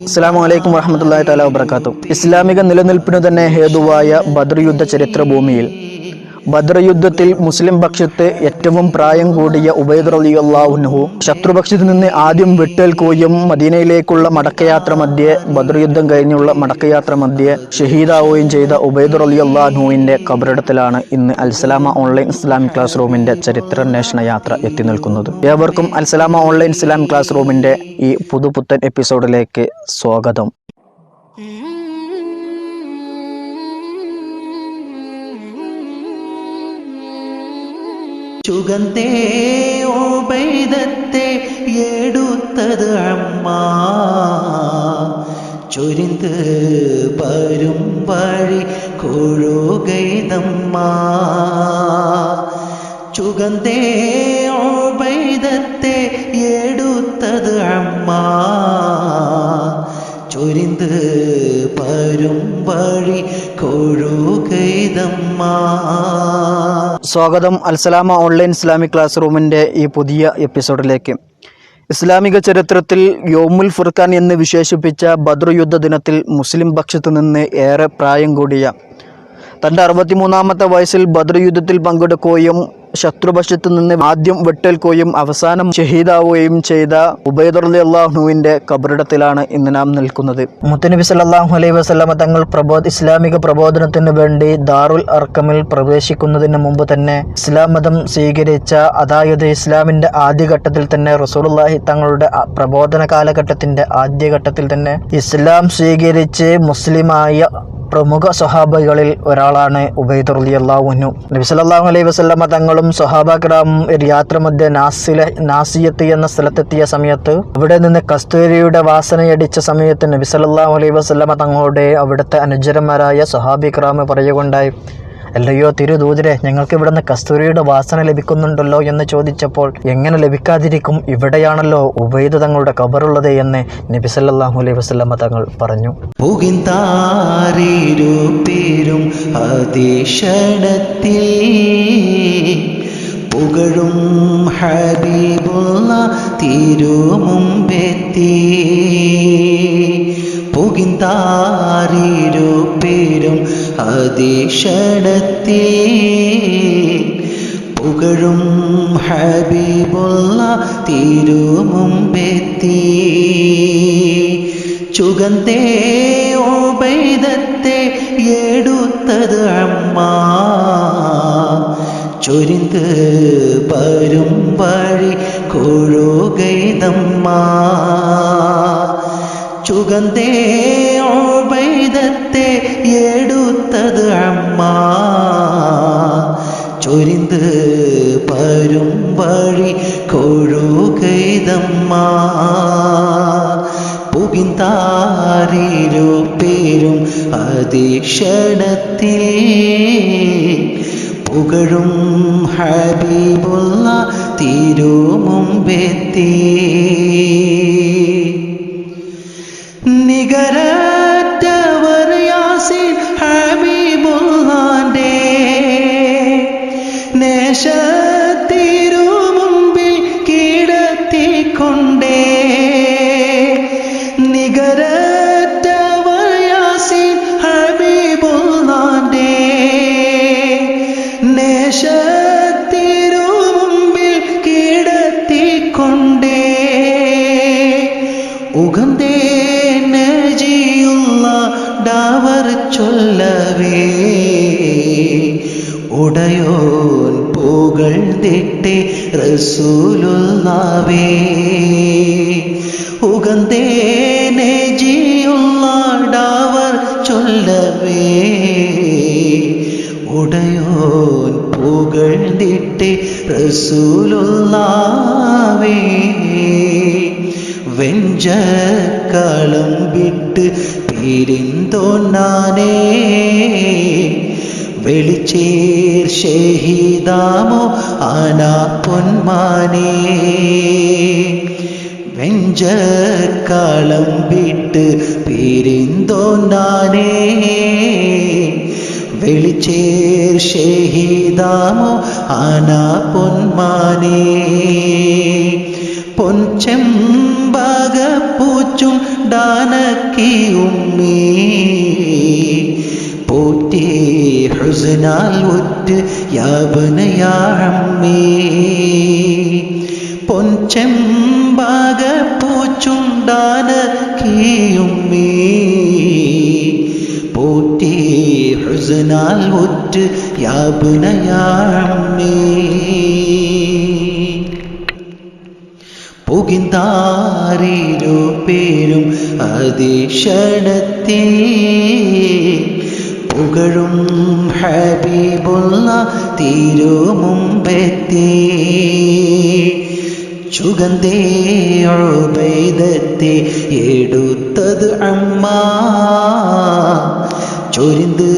അസ്സാം വലൈക്കും വറഹമത്തല്ലാ തല വബർക്കാത്തു ഇസ്ലാമിക നിലനിൽപ്പിനു തന്നെ ഹേതുവായ ബദർ യുദ്ധ ചരിത്ര ഭൂമിയിൽ ബദർ യുദ്ധത്തിൽ മുസ്ലിം പക്ഷത്ത് ഏറ്റവും പ്രായം കൂടിയ ഉബൈദ് അലി അള്ളാഹുനഹു ശത്രുപക്ഷത്തു നിന്ന് ആദ്യം വിട്ടേൽക്കുകയും മദീനയിലേക്കുള്ള മടക്കയാത്ര മധ്യേ ബദർ യുദ്ധം കഴിഞ്ഞുള്ള മടക്കയാത്ര മധ്യേ ഷഹീദാവുകയും ചെയ്ത ഉബൈദ് അലി അള്ളാഹുവിന്റെ കബറിടത്തിലാണ് ഇന്ന് അൽസലാമ ഓൺലൈൻ ഇസ്ലാമിക് ക്ലാസ് റൂമിന്റെ ചരിത്രാന്വേഷണ യാത്ര എത്തി നിൽക്കുന്നത്. ഏവർക്കും അൽസലാമ ഓൺലൈൻ ഇസ്ലാമിക് ക്ലാസ് റൂമിന്റെ ഈ പുതുപുത്തൻ എപ്പിസോഡിലേക്ക് സ്വാഗതം. ചുഗന്തേ ഓബൈദത്തെ എടുത്തത് അമ്മ. ചൊരിന്ത് പരും വഴി കൊഴുകൈതമ്മ ചുഗന്തേ ഓബൈദത്തെ എടുത്തത് അമ്മ. ചൊരിന്ത് പരും വഴി കൊഴുകൈതമ്മ സ്വാഗതം. അൽസലാമ ഓൺലൈൻ ഇസ്ലാമിക് ക്ലാസ് റൂമിന്റെ ഈ പുതിയ എപ്പിസോഡിലേക്ക്. ഇസ്ലാമിക ചരിത്രത്തിൽ യോമുൽ ഫുർഖാൻ എന്ന് വിശേഷിപ്പിച്ച ബദ്ർ യുദ്ധ ദിനത്തിൽ മുസ്ലിം പക്ഷത്തു നിന്ന് ഏറെ പ്രായം കൂടിയ. തന്റെ അറുപത്തിമൂന്നാമത്തെ വയസ്സിൽ ബദ്ർ യുദ്ധത്തിൽ പങ്കെടുക്കുകയും ശത്രുപക്ഷത്തു നിന്ന് ആദ്യം വെട്ടേൽക്കുകയും അവസാനം ഷഹീദാവുകയും ചെയ്ത ഉബൈദുർലി അള്ളാഹുവിന്റെ കബറിടത്തിലാണ് ഇന്ന് നാം നിൽക്കുന്നത്. മുത്തനബി സല്ലല്ലാഹു അലൈഹി വസല്ലമ തങ്ങൾ പ്രബോധ ഇസ്ലാമിക പ്രബോധനത്തിന് വേണ്ടി ദാറുൽ അർക്കമിൽ പ്രവേശിക്കുന്നതിന് മുമ്പ് തന്നെ ഇസ്ലാം മതം സ്വീകരിച്ച അതായത് ഇസ്ലാമിന്റെ ആദ്യഘട്ടത്തിൽ തന്നെ റസൂലുള്ളാഹി തങ്ങളുടെ പ്രബോധന കാലഘട്ടത്തിന്റെ ആദ്യഘട്ടത്തിൽ തന്നെ ഇസ്ലാം സ്വീകരിച്ച് മുസ്ലിമായ പ്രമുഖ സ്വഹാബികളിൽ ഒരാളാണ് ഉബൈദ് റളിയല്ലാഹുവിനു നബി സല്ലല്ലാഹു അലൈഹി വസല്ലമ തങ്ങളും സ്വഹാബാഗ്രാമും ഒരു യാത്ര മധ്യ നാസിലെ നാസിയത്ത് എന്ന സ്ഥലത്തെത്തിയ സമയത്ത് അവിടെ നിന്ന് കസ്തൂരിയുടെ വാസനയടിച്ച സമയത്ത് നബി സല്ലല്ലാഹു അലൈഹി വസല്ലമ തങ്ങളുടെ അവിടുത്തെ അനുചരന്മാരായ സ്വഹാബി ക്രാമ് പറയുകയുണ്ടായി. അല്ലയോ തിരുദൂതരെ ഞങ്ങൾക്ക് ഇവിടുന്ന് കസ്തൂരിയുടെ വാസന ലഭിക്കുന്നുണ്ടല്ലോ എന്ന് ചോദിച്ചപ്പോൾ എങ്ങനെ ലഭിക്കാതിരിക്കും? ഇവിടെയാണല്ലോ ഉബൈദ് തങ്ങളുടെ കബറുള്ളത് എന്ന് നബിസല്ലാഹു അലൈഹി വസ്ലമ തങ്ങൾ പറഞ്ഞു. പുകഴും പേരും അതീക്ഷണത്തിൽ പുകഴും ഹബീബുള്ള തിരുമുമ്പെത്തി ചുഗന്തേ ഓബൈദത്തെ എടുത്തത് അമ്മ. ചൊരിന്ത് പരും വഴി കൊഴുകൈതമ്മ. ചുഗന്തേ ഓബൈദത്തെ എടുത്തത് ചൊരിന്ത് പരും വഴി കൊഴുകൈതമ്മ. പുകിന്താരേരു പേരും അതിക്ഷണത്തിൽ പുകഴും ഹബീബുള്ള തിരുമുമ്പെത്തി. നികരറ്റവർ നജിയുള്ള ഡാവർ ചൊല്ലവേ. ഉടയോൻ ரசூலுல்லாவே உகந்தேனே ஜியுள்ளாடாவர் சொல்லவே ഉടയോൻ പുകഴ്ന്നിട്ടേ റസൂലുള്ളാവേ വെഞ്ചക്കളം വിട്ട് പിരിന്തോന്നാനേ വെളിച്ചേർ ഷെഹിദാമോ ആനാ പൊന്മാനേ? വെഞ്ചക്കാളം വിട്ട് പിരിന്തോന്നാനേ വെളിച്ചേർ ഷെഹിദാമോ ആനാ പൊന്മാനേ? പൊൻചെമ്പകപ്പൂച്ചും ഡാനക്കി ഉമ്മേ പോറ്റേ ഹുസനാൽ ഒറ്റ് യാവനയാഴമ്മേ പൊൻചെമ്പകപ്പൂച്ചും ഡാനക്കിയുമ്മേ പോറ്റേ ഹുസനാൽ ഒറ്റ് യാബുനയാമ്മേ പുകിന്താരോ പേരും അതിഷണത്തിൽ പുകഴും ഹബീബുള്ള തിരുമുമ്പെത്തി ചുഗന്ധേഴുപൈതത്തെ എടുത്തത് അമ്മ ചൊരിന്ത്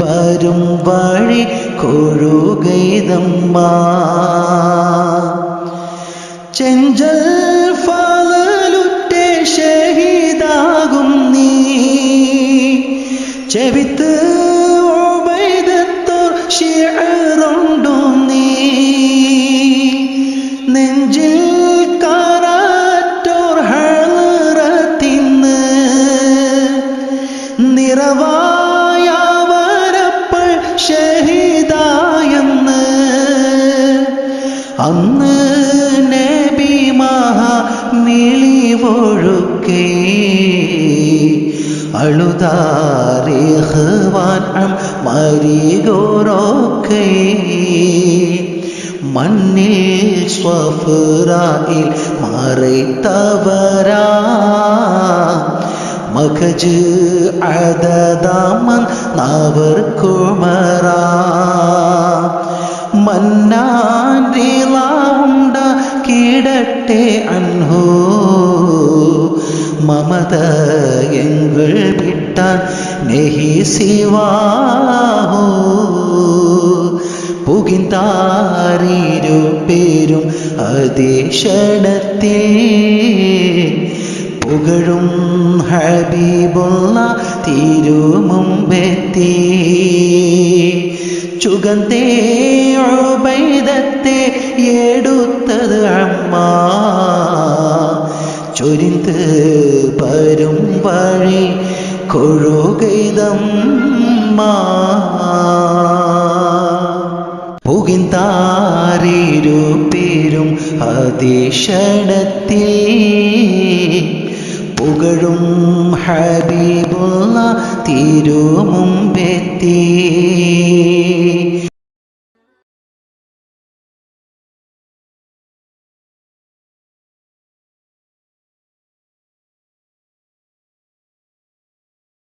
വരും വഴി കൊഴുകൈതമ്മ ചെഞ്ചൽ ചെവിത്ത് ഓബൈദത്തോർ ഷിഅറുണ്ടും നീ. നെഞ്ചിൽ കാരാറ്റോർ ഹളറത്തിന്ന്. നിറവായവരപ്പോൾ ഷഹീദായെന്ന്. അന്ന് നബി മഹാ മിളിവൊഴുക്കേ. അഴുതാറിഹ്വാൻ മരികോറോക്കേ. മണ്ണിൽ സ്വഫുറായിൽ മറൈത്തവരാ. മഖജ് അദദാമൻ നവർ കുമറാ. മന്നാൻ റീലാവുണ്ട കീടട്ടെ അൻഹോ. മമത എങ്കൾ വിട്ടാൻ നെഹി സിവാഹോ പുകിന്താരീരു പേരും അതേഷണത്തിൽ പുകഴും ഹബീബുള്ള തിരുമുമ്പെത്തി ചുഗന്തേ ഉബൈദത്തെ എടുത്തത് അമ്മ. ചൊരിന്ത് പരും വഴി കൊഴുകൈതമ്മ പുകിന്താരേരു പേരും അതേഷണത്തിൽ പുകഴും ഹബീബുള്ള തിരുമുമ്പെത്തി.